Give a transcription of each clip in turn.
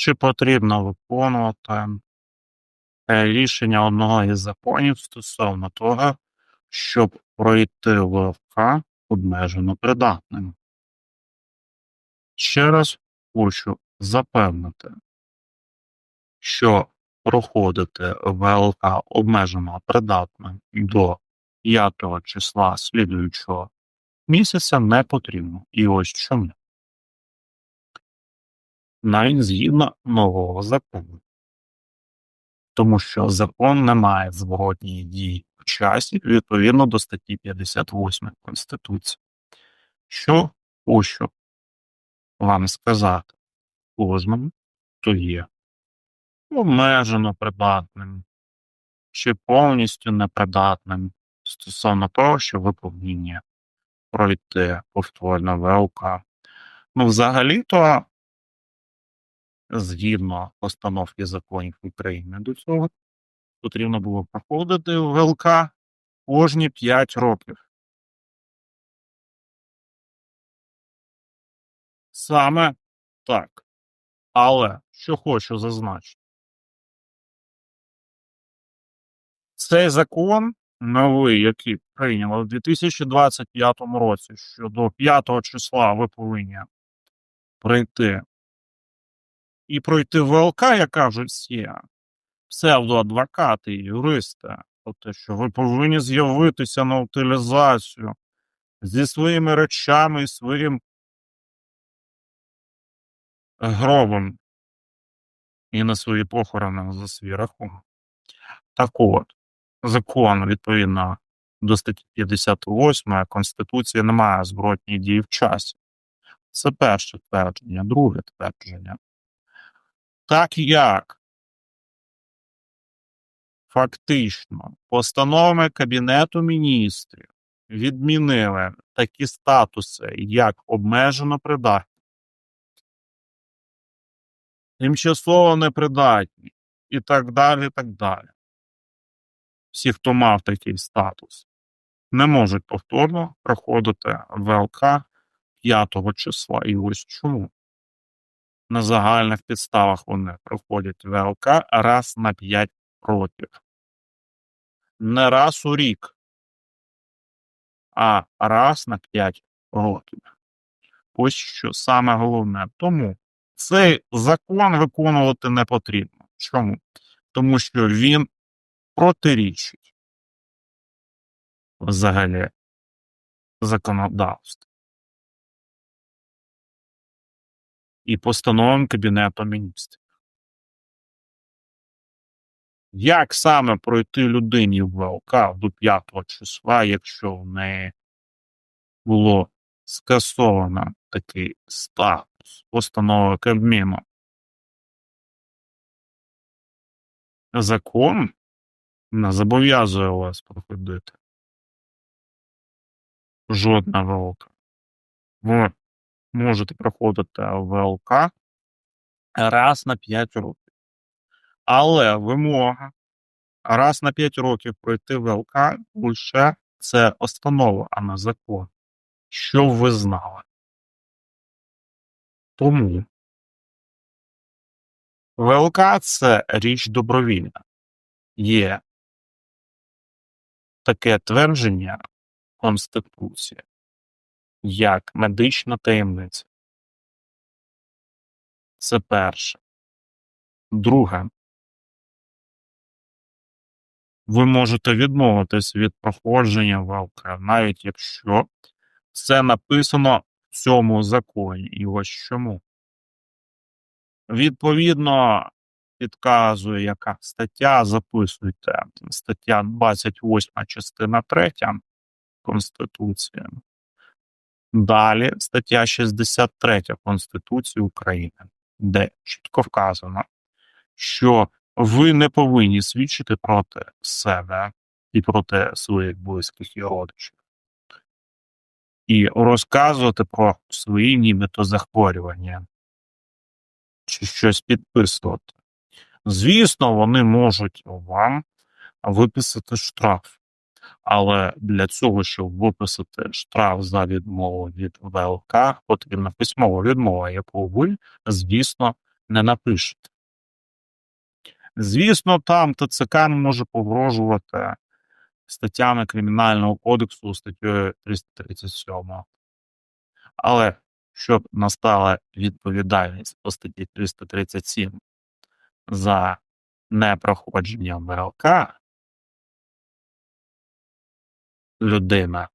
Чи потрібно виконувати е, рішення одного із законів стосовно того, щоб пройти ВЛК обмежено придатним? Ще раз хочу запевнити, що проходити ВЛК обмежено придатним до 5 числа слідуючого місяця не потрібно. І ось чому. Навіть згідно нового закону. Тому що закон не має зворотньої дії в часі відповідно до статті 58 Конституції. Що хочу вам сказати кожному, хто є обмежено придатним чи повністю непридатним стосовно того, що ви повинні пройти повторно ВЛК. Ну, взагалі-то, згідно постановки законів України до цього, потрібно було проходити ВЛК кожні 5 років. Саме так. Але що хочу зазначити. Цей закон новий, який прийняли в 2025 році, що до 5 числа ви повинні прийти і пройти ВЛК, як кажуть всі псевдоадвокати і юристи, про те, що ви повинні з'явитися на утилізацію зі своїми речами і своїм гробом і на свої похорони за свій рахунок. Так от, закон відповідно до статті 58 Конституції немає зворотньої дії в часі. Це перше твердження, друге твердження. Так як фактично постановами Кабінету міністрів відмінили такі статуси, як обмежено придатні, тимчасово непридатні і так далі. і так далі всі, хто мав такий статус, не можуть повторно проходити ВЛК 5 числа. І ось чому. На загальних підставах вони проходять ВЛК раз на 5 років. Не раз у рік, а раз на 5 років. Ось що саме головне. Тому цей закон виконувати не потрібно. Чому? Тому що він протирічить взагалі законодавству і постановам Кабінету міністрів. Як саме пройти людині в ВЛК до 5 числа, якщо в неї було скасовано такий статус постанови Кабміну? Закон не зобов'язує вас проходити. Жодна ВЛК. Ви можете проходити ВЛК раз на 5 років. Але вимога раз на 5 років пройти ВЛК лише це постанова, а не закон. Що ви знали. Тому ВЛК це річ добровільна. Є таке твердження Конституції, як медична таємниця. Це перше. Друге. Ви можете відмовитись від проходження ВЛК, навіть якщо це написано в цьому законі. І ось чому. Відповідно, підказує, яка стаття, записуйте. Стаття 28, частина 3 Конституції. Далі стаття 63 Конституції України, де чітко вказано, що ви не повинні свідчити проти себе і проти своїх близьких і родичів. І розказувати про свої нібито захворювання чи щось підписувати. Звісно, вони можуть вам виписати штраф. Але для цього, щоб виписати штраф за відмову від ВЛК, потрібна письмова відмова, яку ви, звісно, не напишете. Звісно, там ТЦК може погрожувати статтями Кримінального кодексу статтею 337. Але щоб настала відповідальність по статті 337 за непроходження ВЛК, людина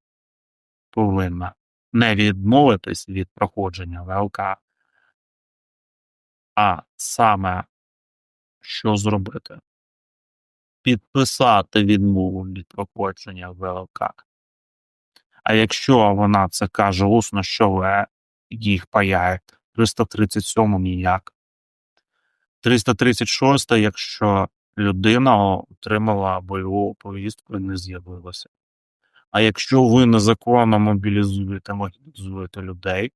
повинна не відмовитись від проходження ВЛК, а саме що зробити? Підписати відмову від проходження ВЛК. А якщо вона це каже усно, що ви їх паяєте, 337 ніяк. 336, якщо людина отримала бойову повістку і не з'явилася. А якщо ви незаконно мобілізуєте, мобілізуєте людей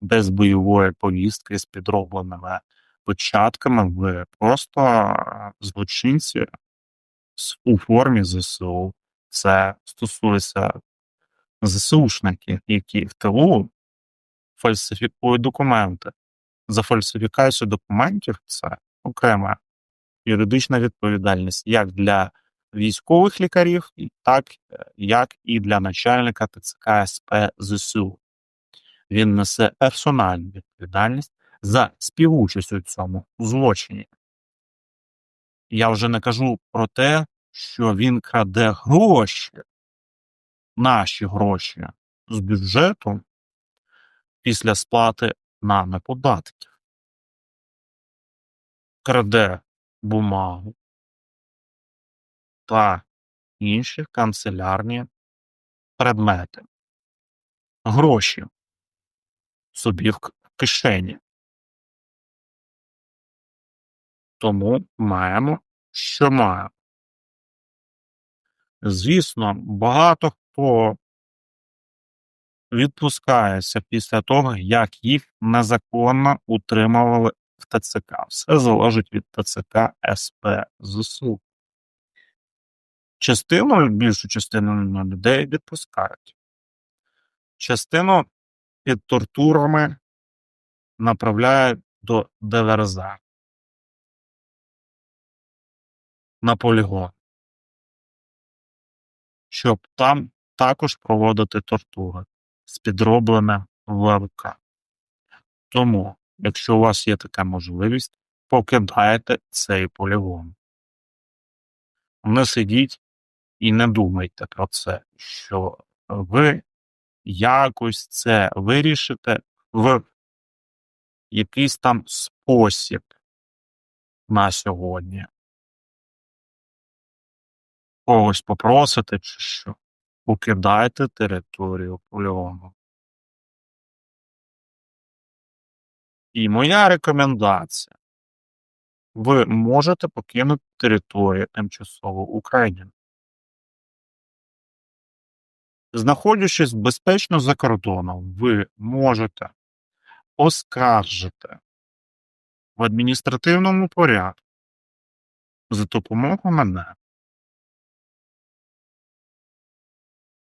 без бойової повістки з підробленими початками, ви просто злочинці у формі ЗСУ. Це стосується ЗСУшників, які в ТУ фальсифікують документи. За фальсифікацію документів це окрема юридична відповідальність як для військових лікарів, так як і для начальника ТЦК СП ЗСУ. Він несе персональну відповідальність за співучасть у цьому злочині. Я вже не кажу про те, що він краде гроші, наші гроші з бюджету після сплати нами податків. Краде бумагу та інші канцелярні предмети. Гроші собі в кишені. Тому маємо, що маємо. Звісно, багато хто відпускається після того, як їх незаконно утримували в ТЦК. Все залежить від ТЦК СП ЗСУ. Частину, більшу частину людей відпускають. Частину під тортурами направляють до ДВРЗ на полігон, щоб там також проводити тортури з підроблене ВЛК. Тому, якщо у вас є така можливість, покидайте цей полігон. Не сидіть і не думайте про це, що ви якось це вирішите в якийсь там спосіб на сьогодні. Когось попросите, чи що, покидайте територію полігону. І моя рекомендація. Ви можете покинути територію тимчасово України. Знаходячись безпечно за кордоном, ви можете оскаржити в адміністративному порядку за допомогою мене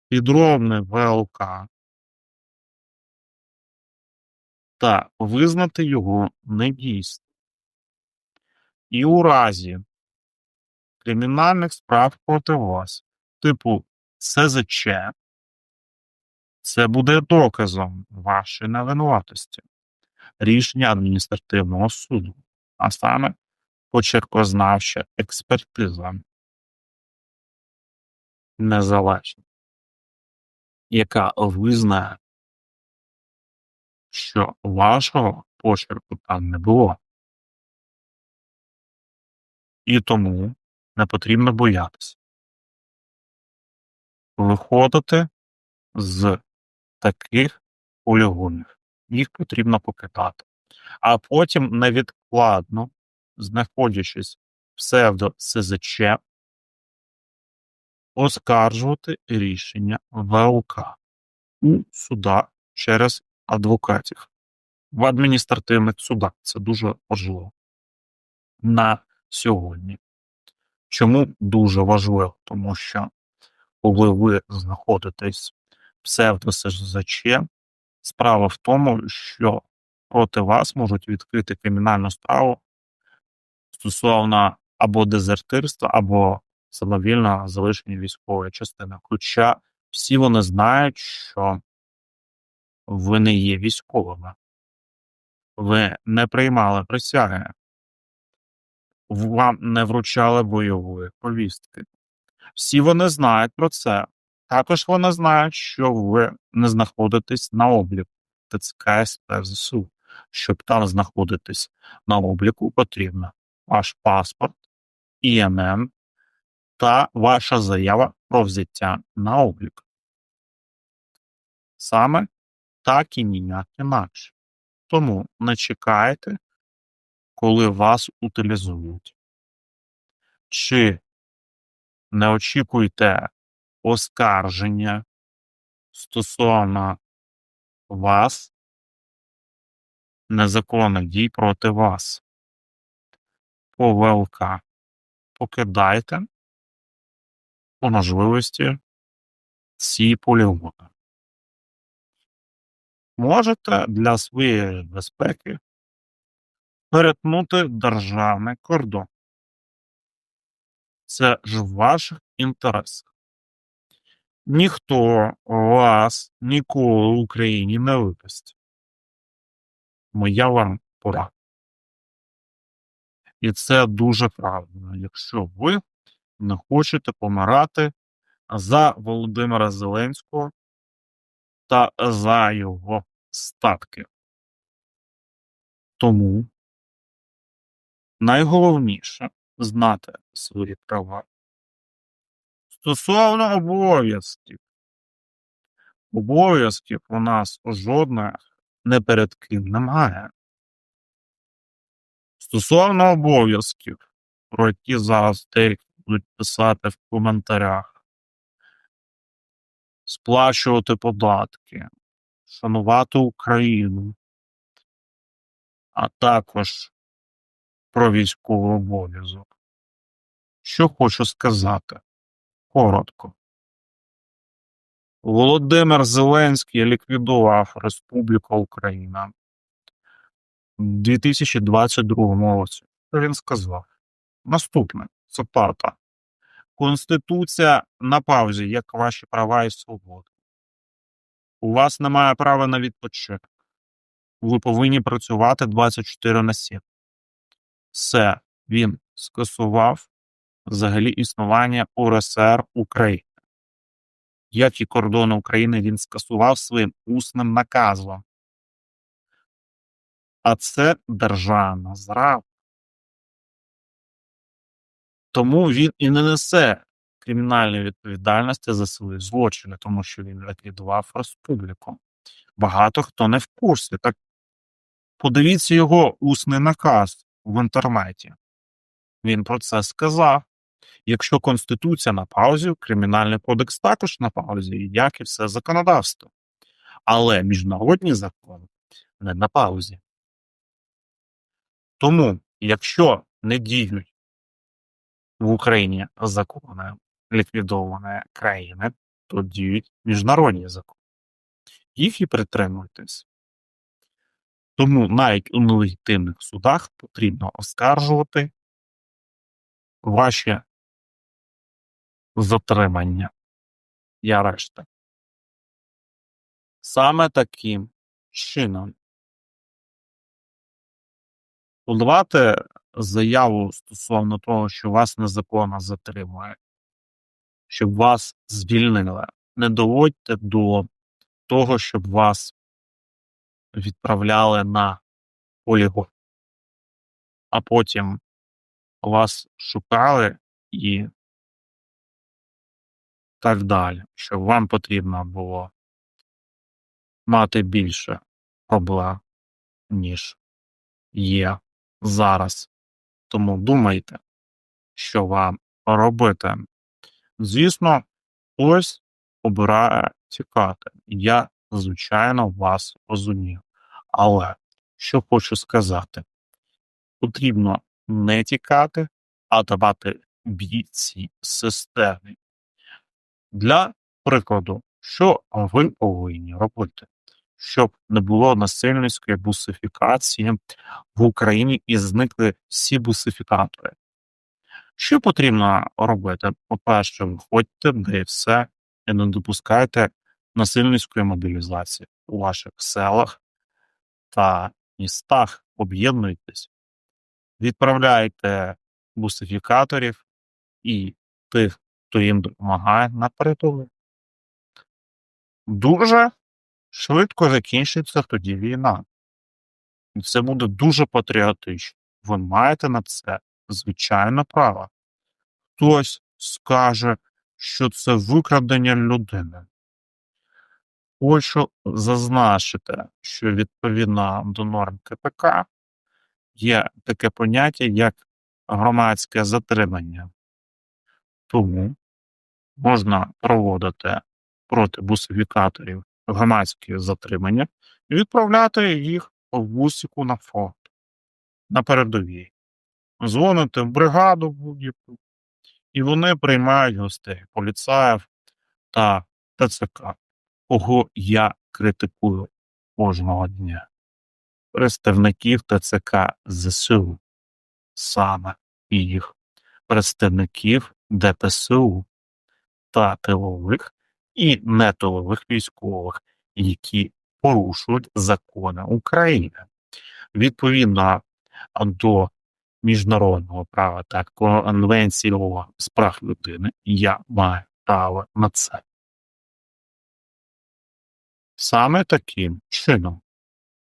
підробне ВЛК та визнати його недійсним. І у разі кримінальних справ проти вас, типу СЗЧ, це буде доказом вашої невинуватості, рішення адміністративного суду, а саме почеркознавча експертиза незалежна, яка визнає, що вашого почерку там не було. І тому не потрібно боятися. Виходити з таких полігонів. Їх потрібно покидати. А потім невідкладно, знаходячись в псевдо СЗЧ, оскаржувати рішення ВЛК у судах через адвокатів. В адміністративних судах це дуже важливо на сьогодні. Чому дуже важливо? Тому що коли ви знаходитесь в псевдо СЗЧ, справа в тому, що проти вас можуть відкрити кримінальну справу стосовно або дезертирства, або самовільного залишення військової частини. Хоча всі вони знають, що ви не є військовими, ви не приймали присяги, вам не вручали бойової повістки. Всі вони знають про це. Також вони знають, що ви не знаходитесь на обліку ТЦК СП ЗСУ. Щоб там знаходитись на обліку, потрібно ваш паспорт, ІНН та ваша заява про взяття на облік. Саме так і ніяк інакше. Тому не чекайте, коли вас утилізують. Чи не очікуйте оскарження стосовно вас, незаконних дій проти вас по ВЛК. Покидайте по можливості ці полігони. Можете для своєї безпеки перетнути державний кордон. Це ж в ваших інтересах. Ніхто вас ніколи в Україні не випустить. Моя вам порада. І це дуже правильно, якщо ви не хочете помирати за Володимира Зеленського та за його статки. Тому найголовніше знати свої права. Стосовно обов'язків. Обов'язків у нас жодних не перед ким немає. Стосовно обов'язків, про які зараз деякі будуть писати в коментарях, сплачувати податки, шанувати Україну, а також про військовий обов'язок. Що хочу сказати коротко. Володимир Зеленський ліквідував Республіку Україна у 2022 році. Він сказав наступне цитата. Конституція на паузі, як ваші права і свободи. У вас немає права на відпочинок. Ви повинні працювати 24 на 7. Все, він скасував взагалі існування УРСР України. Як і кордони України він скасував своїм усним наказом. А це державна зрада. Тому він і не несе кримінальної відповідальності за свої злочини, тому що він ліквідував республіку. Багато хто не в курсі. Так подивіться його усний наказ в інтернеті. Він про це сказав. Якщо Конституція на паузі, Кримінальний кодекс також на паузі, як і все законодавство. Але міжнародні закони не на паузі. Тому, якщо не діють в Україні закони ліквідованої країни, то діють міжнародні закони. Їх і притримуйтесь. Тому навіть у нелегітимних судах потрібно оскаржувати ваші затримання і арешти. Саме таким чином подавати заяву стосовно того, що вас незаконно затримує, щоб вас звільнили. Не доводьте до того, щоб вас відправляли на полігон, а потім вас шукали і так далі, щоб вам потрібно було мати більше проблем, ніж є зараз. Тому думайте, що вам робити. Звісно, хтось обирає тікати. Я, звичайно, вас розумію. Але що хочу сказати, потрібно не тікати, а давати бій цій системі. Для прикладу, що ви повинні робити? щоб не було насильницької бусифікації в Україні і зникли всі бусифікатори. Що потрібно робити? По-перше, виходьте, де все, і не допускайте насильницької мобілізації у ваших селах та містах. Об'єднуйтесь, відправляйте бусифікаторів і тих, хто їм допомагає на передову. Дуже швидко закінчиться тоді війна. І це буде дуже патріотично. Ви маєте на це звичайно право. Хтось скаже, що це викрадення людини. Хочу зазначити, що відповідно до норм КПК є таке поняття, як громадське затримання. Тому можна проводити проти бусифікаторів громадські затримання і відправляти їх в бусику на фронт на передовій. Дзвоните в бригаду будь-яку, і вони приймають гостей, поліцаїв та ТЦК, кого я критикую кожного дня. Представників ТЦК ЗСУ, саме їх, представників ДПСУ та тилових і нетилових військових, які порушують закони України. Відповідно до міжнародного права та Конвенції ООН з прав людини, я маю право на це. Саме таким чином.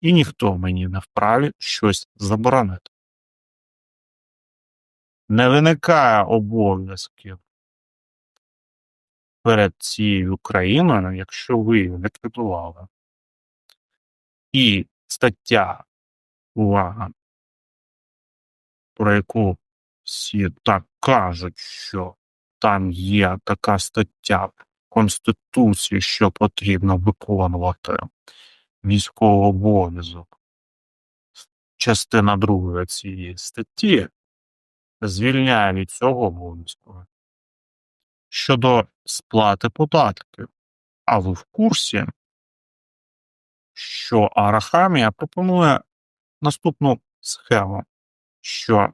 І ніхто мені не вправі щось заборонити. Не виникає обов'язків перед цією країною, якщо ви ліквідували. І стаття, увага, про яку всі так кажуть, що там є така стаття в Конституції, що потрібно виконувати військовий обов'язок. Частина другої цієї статті звільняє від цього обов'язку. Щодо сплати податків, а ви в курсі, що Арахамія пропонує наступну схему, що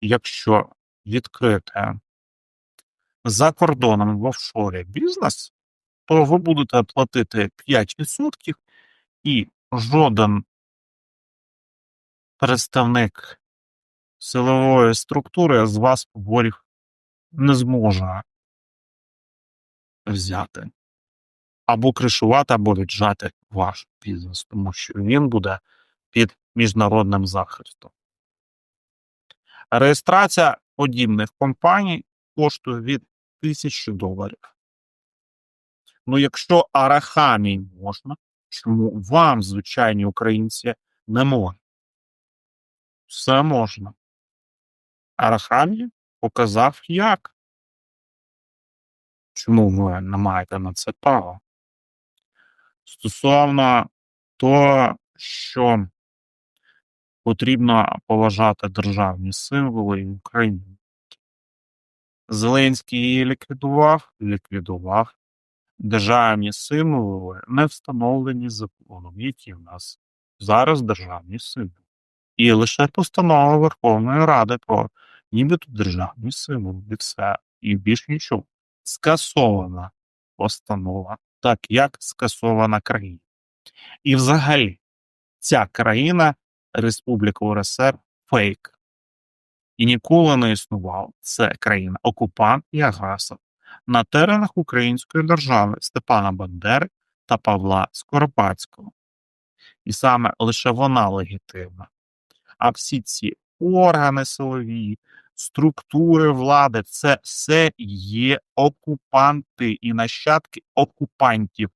якщо відкрити за кордоном в офшорі бізнес, то ви будете платити 5% і жоден представник силової структури з вас поборів не зможе взяти або кришувати, або віджати ваш бізнес, тому що він буде під міжнародним захистом. Реєстрація подібних компаній коштує від тисячі доларів. Ну, якщо Арахамі можна, чому вам, звичайні українці, не можна? Все можна. Арахамі показав як. Чому ви не маєте на це права? Стосовно того, що потрібно поважати державні символи в Україні. Зеленський її ліквідував, ліквідував. Державні символи не встановлені законом, які в нас зараз державні символи. І лише постанова Верховної Ради про нібито державні символи і все, і більш нічого. Скасована постанова, так як скасована країна. І взагалі, ця країна, Республіка УРСР, фейк. І ніколи не існував. Це країна окупант і агресор на теренах Української держави Степана Бандери та Павла Скоропадського. І саме лише вона легітимна. А всі ці органи силові, структури влади це все є окупанти і нащадки окупантів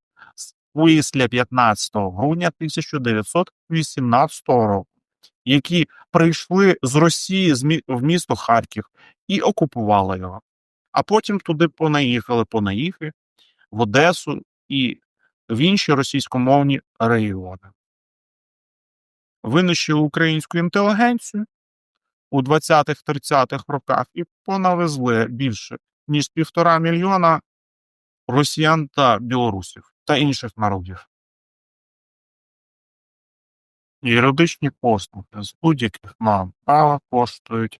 після 15 грудня 1918 року, які прийшли з Росії в місто Харків і окупували його. А потім туди понаїхали понаїхи в Одесу і в інші російськомовні регіони. Винищили українську інтелігенцію у 20-30-х роках і понавезли більше ніж півтора мільйона росіян та білорусів та інших народів. Юридичні послуги з будь-яких норм права коштують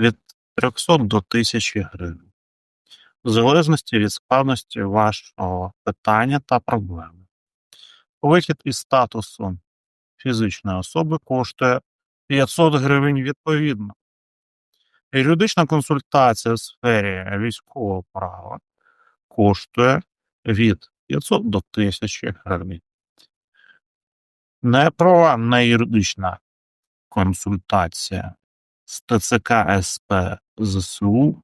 від 300 до 1000 гривень, в залежності від складності вашого питання та проблеми. Вихід із статусу фізичної особи коштує 500 гривень відповідно. Юридична консультація в сфері військового права коштує від 500 до 1000 гривень. Неправова неюридична консультація з ТЦК СП ЗСУ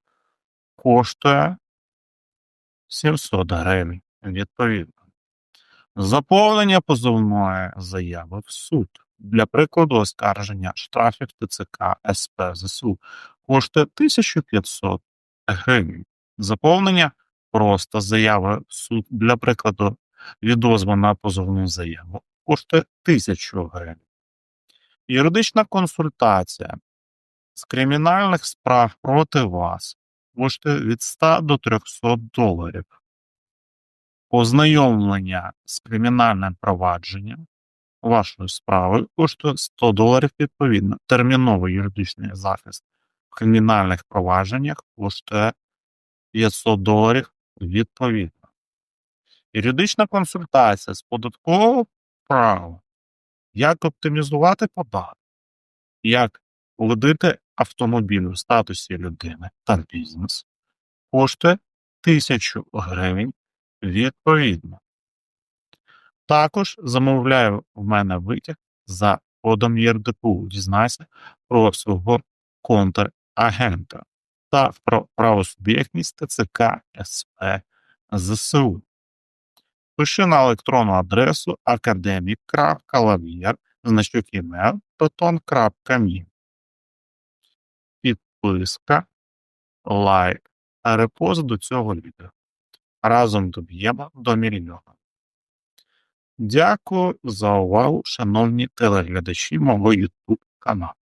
коштує 700 гривень відповідно. Заповнення позовної заяви в суд для прикладу оскарження штрафів ТЦК СП ЗСУ коштує 1500 гривень. Заповнення просто заяви в суд для прикладу відозву на позовну заяву коштує 1000 гривень. Юридична консультація з кримінальних справ проти вас коштує від 100 до 300 доларів. Ознайомлення з кримінальним провадженням вашої справи коштує 100 доларів відповідно. Терміновий юридичний захист в кримінальних провадженнях коштує 500 доларів відповідно. Юридична консультація з податкового права. Як оптимізувати податок, як водити автомобіль у статусі людини та бізнес коштує 1000 гривень відповідно. Також замовляю в мене витяг за кодом ЄРДПУ. Дізнайся про свого контрагента та про правосуб'єктність ТЦК СП ЗСУ. Пиши на електронну адресу академік.лав'єр, значок email beton.me. Підписка, лайк та репост до цього відео. Разом доб'ємо до мільйона. Дякую за увагу, шановні телеглядачі мого YouTube каналу.